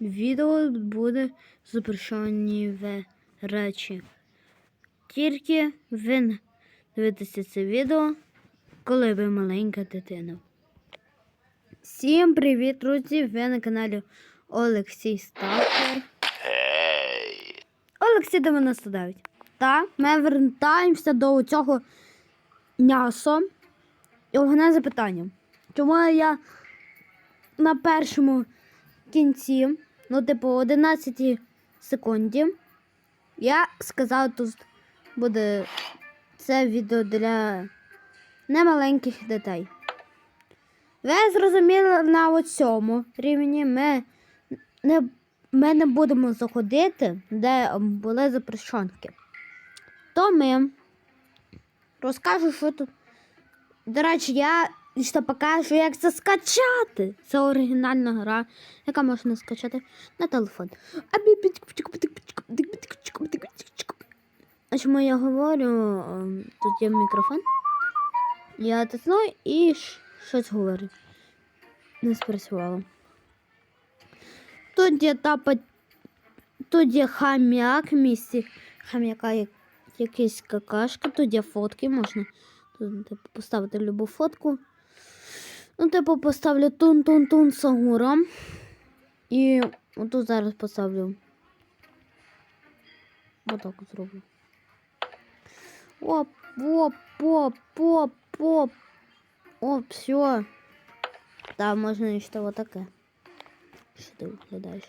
відео буде запрещені речі. Тільки ви дивитеся це відео, коли ви маленька дитина. Всім привіт, друзі! Ви на каналі Олексій Сталкер. Олексій 99. Та ми вертаємося до цього м'яса. І головне запитання. Чому я на першому кінці, ну, типу, 11 секунді, я сказав, тут буде це відео для немаленьких дітей. Ви зрозуміли на цьому рівні ми не, ми не будемо заходити, де були запрещенки. То ми розкажу, що тут. До речі, я ще покажу, як це скачати. Це оригінальна гра, яка можна скачати на телефон. А чому я говорю? ем, Тут є мікрофон. Я тисну і щось говорю. Не спрацювало. Тут є тапа. Тут є хам'як місці. Хам'яка є якісь какашки, тут є фотки, можна тут, типу, поставити любу фотку. Ну, типу, поставлю тун-тун-тун Сагура. І отут зараз поставлю. Отак от зроблю. Оп, оп, оп, оп, оп. Оп, все. Да, можна ще отаке. Що ти виглядаєш?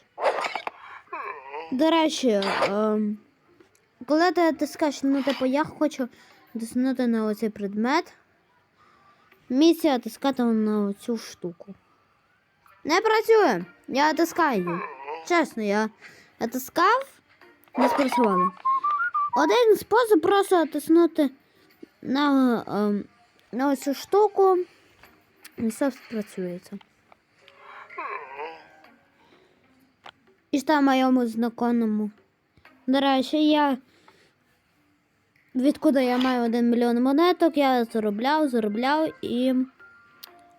До речі, ем, коли ти тискаєш, ну, типу, я хочу тиснути на оцей предмет. Місія тискати на цю штуку. Не працює. Я тискаю. Чесно, я натискав, не спрацювало. Один спосіб просто тиснути на, ем, на цю штуку і все спрацюється. І що моєму знакомому. До речі, я відкуди я маю 1 мільйон монеток, я заробляв, заробляв і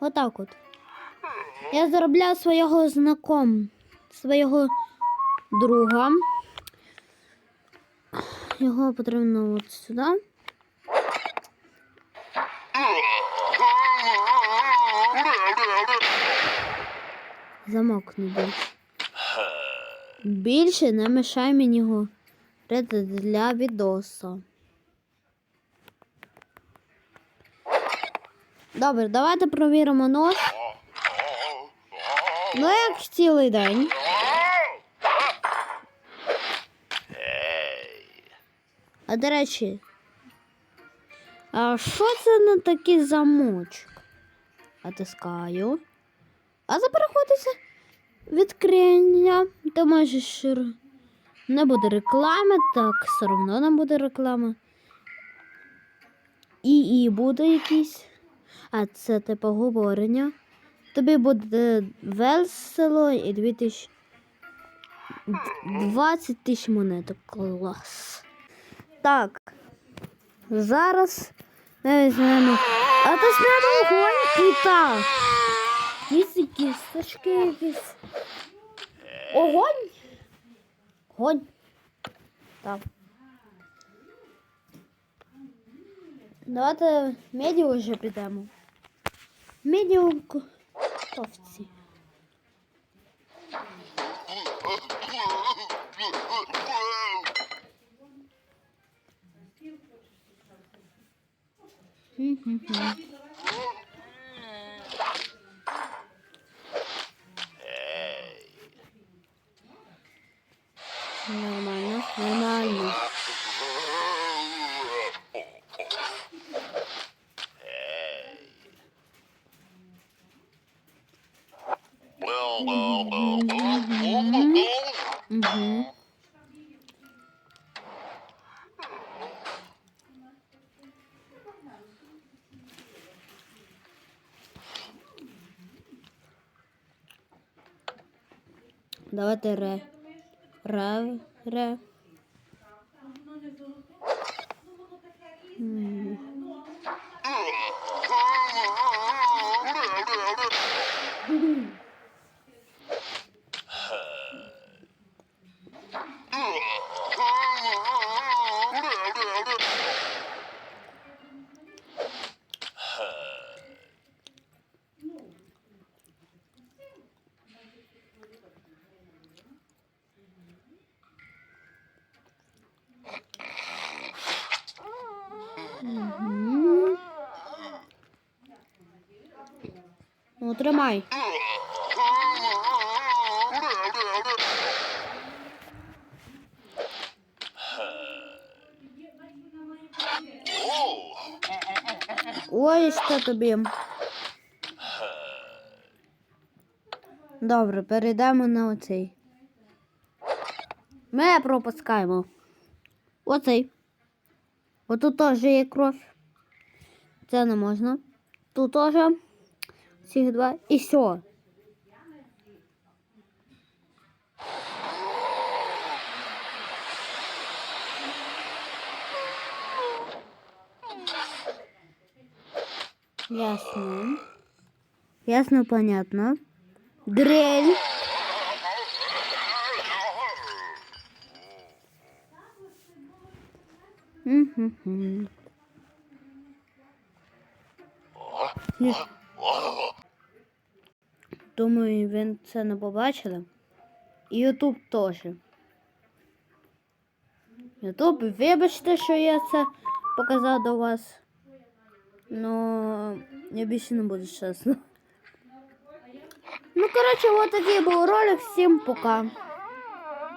отак от. Я заробляв свого знаком, свого друга. Його потрібно от сюди. Замок. Більше не мешай мені говорити для відоса. Добре, давайте провіримо нос. Ну, як цілий день. А до речі, а що це на такий замочок? Натискаю. А за переходиться відкриття. Ти можеш. Не буде реклами, так, все одно не буде реклами. І і буде якийсь. А це типу говорення. Тобі буде весело і 2000... 20 тисяч монеток. Клас. Так. Зараз ми візьмемо. А то знямо вогонь і. Якісь кісточки якісь. Огонь. Огонь. Так. Давайте медіа вже підемо. Медіа ковці. Нормально, Угу. Давайте ре. Ре. Ре. Outra mãe. Ah. Ой, що тобі. Добре, перейдемо на оцей. Ми пропускаємо. Оцей. Отут теж є кров. Це не можна. Тут теж. Всіх два. І все. Ясно. Ясно, понятно. Дрель. Думаю, він це не побачили. І Ютуб теж. Ютуб, вибачте, що я це показав до вас. Ну, я не буду честно. Ну, короче, вот такие был ролик. Всем пока.